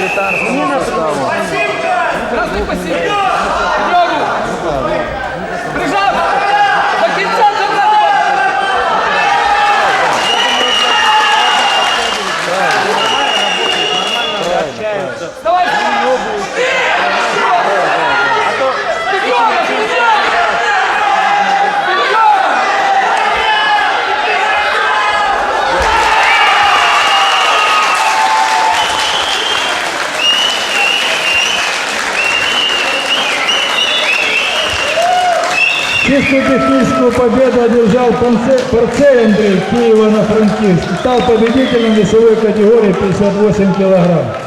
секретарскому составу. Разный посередине. Давай! Чистую техническую победу одержал Порцей Андрей Киева на Франківськ. Стал победителем весовой категории 58 килограмм.